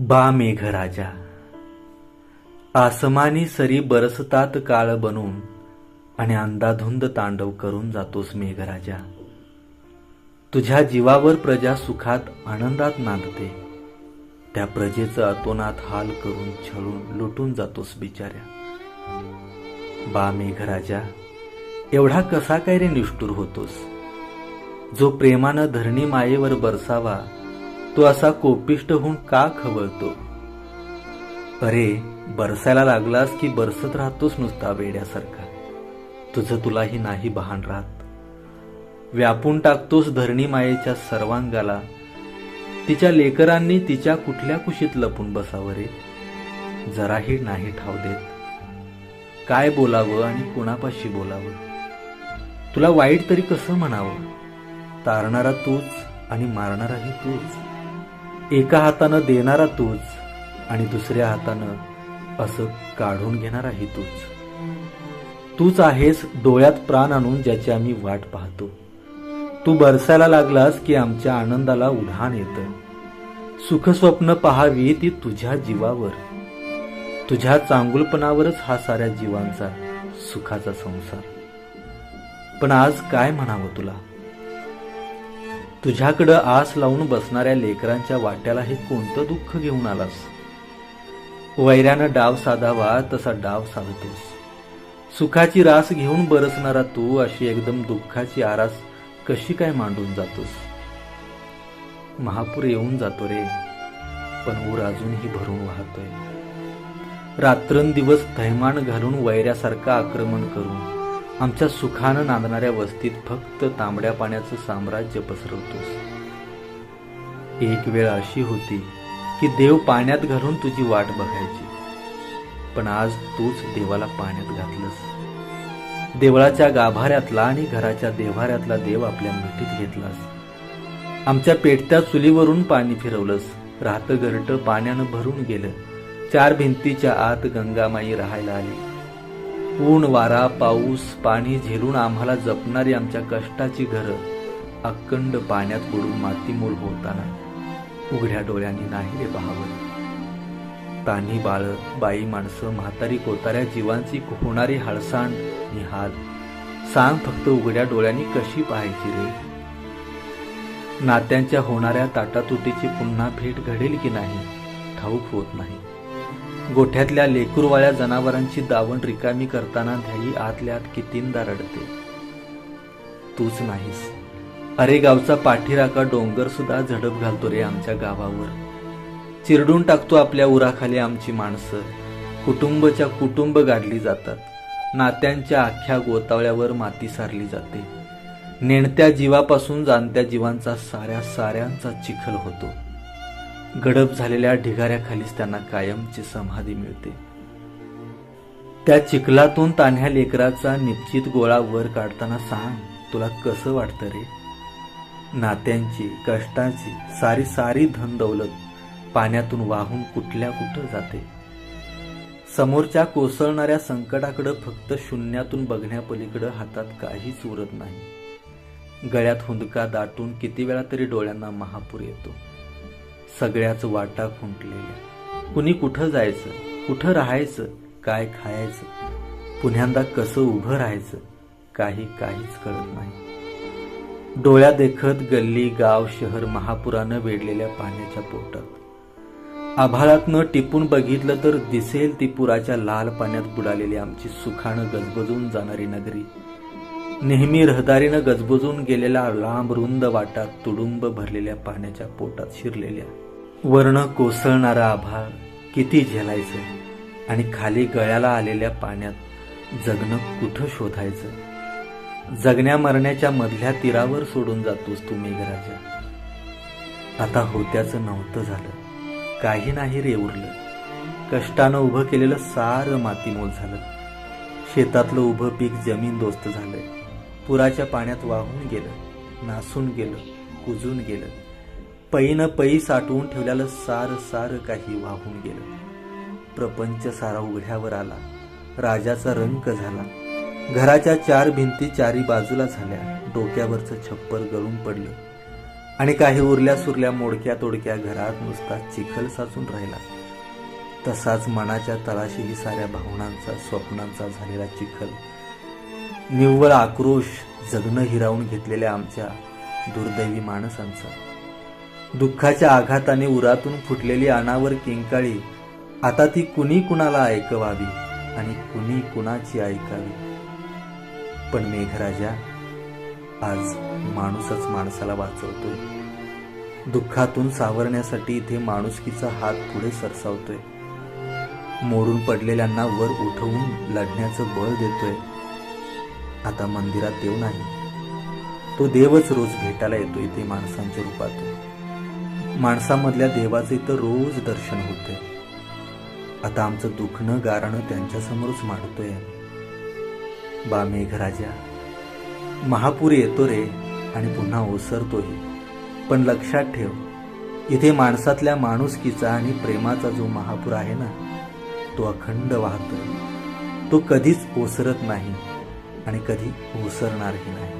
बा मेघराजा. आसमानी सरी बरसतात काळ बनून आणि अंदाधुंद तांडव करून जातोस मेघराजा. तुझ्या जीवावर प्रजा सुखात आनंदात नांदते. त्या प्रजेचं अतोनात हाल करून छळून लुटून जातोस बिचाऱ्या. बा मेघराजा एवढा कसा काय रे निष्ठुर होतोस? जो प्रेमानं धरणी मायेवर बरसावा तो असा कोपिष्ट होऊन का खवळतो? अरे बरसायला लागलास की बरसत राहतोस नुसता वेड्यासारखा. तुझं तुलाही नाही बहाण राहत. व्यापून टाकतोस धरणी मायेच्या सर्वांगाला. तिच्या लेकरांनी तिच्या कुठल्या कुशीत लपून बसावं रे? जराही नाही ठाव देत. काय बोलावं आणि कुणापाशी बोलावं? तुला वाईट तरी कसं म्हणावं? तारणारा तूच आणि मारणाराही तूच. एका हातानं देणारा तूच आणि दुसऱ्या हातानं असं काढून घेणाराही तूच. तूच आहेस डोळ्यात प्राण आणून ज्याची आम्ही वाट पाहतो. तू बरसायला लागलास की आमच्या आनंदाला उधाण येतं. सुखस्वप्न पहावी ती तुझ्या जीवावर. तुझ्या चांगुलपणावरच हा साऱ्या जीवांचा सुखाचा संसार. पण आज काय म्हणावं तुला? तुझ्याकडं आस लावून बसणाऱ्या लेकरांच्या वाट्याला हे कोणतं दुःख घेऊन आलास? वैऱ्यानं डाव साधावा तसा डाव साधतोस. सुखाची रास घेऊन बरसणारा तू अशी एकदम दुःखाची आरास कशी काय मांडून जातोस? महापूर येऊन जातो रे पण ऊर अजूनही भरून वाहतोय. रात्रंदिवस थैमान घालून वैऱ्यासारखं आक्रमण करून आमच्या सुखानं नांदणाऱ्या वस्तीत फक्त तांबड्या पाण्याचं साम्राज्य पसरवतोस. एक वेळ अशी होती की देव पाण्यात घालून तुझी वाट बघायची. पण आज तूच देवाला पाण्यात घातलंस. देवळाच्या गाभाऱ्यातला आणि घराच्या देव्हाऱ्यातला देव आपल्या मिठीत घेतलास. आमच्या पेटत्या चुलीवरून पाणी फिरवलंस. राहतं घरटं पाण्यानं भरून गेलं. चार भिंतीच्या आत गंगामाई राहायला आली. ऊन वारा पाऊस पाणी झेलून आम्हाला जपणारी आमच्या कष्टाची घरं अखंड पाण्यात बुडून मातीमोल होताना उघड्या डोळ्यांनी नाही रे पाहावं तान्ही बाळ बाई माणसं म्हातारी कोताऱ्या जीवांची होणारी हळसांड निहाल. सांग फक्त उघड्या डोळ्यांनी कशी पाहायची रे? नात्यांच्या होणाऱ्या ताटातुटीची पुन्हा भेट घडेल की नाही? ठाऊक होत नाही. गोठ्यातल्या लेकूरवाळ्या जनावरांची दावण रिकामी करताना ध्याई आतल्या आत कितींदा रडते. तूच नाहीस. अरे गावचा पाठीराका डोंगर सुद्धा झडप घालतो रे आमच्या गावावर. चिरडून टाकतो आपल्या उराखाली आमची माणसं. कुटुंबच्या कुटुंब गाडली जातात. नात्यांच्या आख्या गोतावळ्यावर माती सारली जाते. नेणत्या जीवापासून जाणत्या जीवांचा साऱ्या साऱ्यांचा चिखल होतो. गडप झालेल्या ढिगाऱ्याखालीच त्यांना कायमची समाधी मिळते. त्या चिखलातून तान्ह्या लेकराचा निश्चित गोळा वर काढताना सांग तुला कसं वाटतं रे? नात्यांची कष्टांची सारी सारी धन दौलत पाण्यातून वाहून कुठल्या कुठं जाते? समोरच्या कोसळणाऱ्या संकटाकडं फक्त शून्यातून बघण्यापलीकडं हातात काहीच उरत नाही. गळ्यात हुंदका दाटून किती वेळा तरी डोळ्यांना महापूर येतो. सगळ्याच वाटा खुंटलेल्या. कुणी कुठं जायचं कुठं राहायचं काय खायचं पुन्यांदा कसं उभं राहायचं काही काहीच कळत नाही. डोळ्या देखत गल्ली गाव शहर महापुरानं वेढलेल्या पाण्याच्या पोटात. आभाळातनं टिपून बघितलं तर दिसेल ती पुराच्या लाल पाण्यात बुडालेली आमची सुखानं गजबजून जाणारी नगरी. नेहमी रहदारीनं गजबजून गेलेल्या लांब रुंद वाटात तुडुंब भरलेल्या पाण्याच्या पोटात शिरलेल्या. वर्ण कोसळणारा आभाळ किती झेलायचं? आणि खाली गळ्याला आलेल्या पाण्यात जगणं कुठं शोधायचं? जगण्या मरण्याच्या मधल्या तीरावर सोडून जातोस तू मेघराजा. आता होत्याचं नव्हतं झालं. काही नाही रे उरलं. कष्टानं उभं केलेलं सारं मातीमोल झालं. शेतातलं उभं पीक जमीन दोस्त झालंय. पुराच्या पाण्यात वाहून गेलं नासून गेलं कुजून गेलं. पैनं पै साठवून ठेवलेलं सार सार काही वाहून गेलं. प्रपंच सारा उघड्यावर आला. राजाचा रंक झाला. घराच्या चार भिंती चारी बाजूला झाल्या. डोक्यावरचं छप्पर गळून पडलं. आणि काही उरल्या सुरल्या मोडक्या तोडक्या घरात नुसता चिखल साचून राहिला. तसाच मनाच्या तळाशीही साऱ्या भावनांचा स्वप्नांचा झालेला चिखल. निव्वळ आक्रोश जगणं हिरावून घेतलेल्या आमच्या दुर्दैवी माणसांचा. दुःखाच्या आघाताने उरातून फुटलेली अनावर किंकाळी आता ती कुणी कुणाला ऐकवावी आणि कुणी कुणाची ऐकावी? पण मेघराजा आज माणूसच माणसाला वाचवतोय. दुःखातून सावरण्यासाठी इथे माणुसकीचा हात पुढे सरसावतोय. मोडून पडलेल्यांना वर उठवून लढण्याचं बळ देतोय. आता मंदिरात देव नाही. तो देवच रोज भेटायला येतो इथे माणसांच्या रूपातून. माणसामधल्या देवाचे तर रोज दर्शन होते. आता आमचं दुखणं गारणं त्यांच्यासमोरच मांडतोय बा मेघराजा महापूर येतो रे आणि पुन्हा ओसरतोही. पण लक्षात ठेव इथे माणसातल्या माणुसकीचा आणि प्रेमाचा जो महापूर आहे ना तो अखंड वाहतो तो कधीच ओसरत नाही. आणि कधी उसरणारही नाही.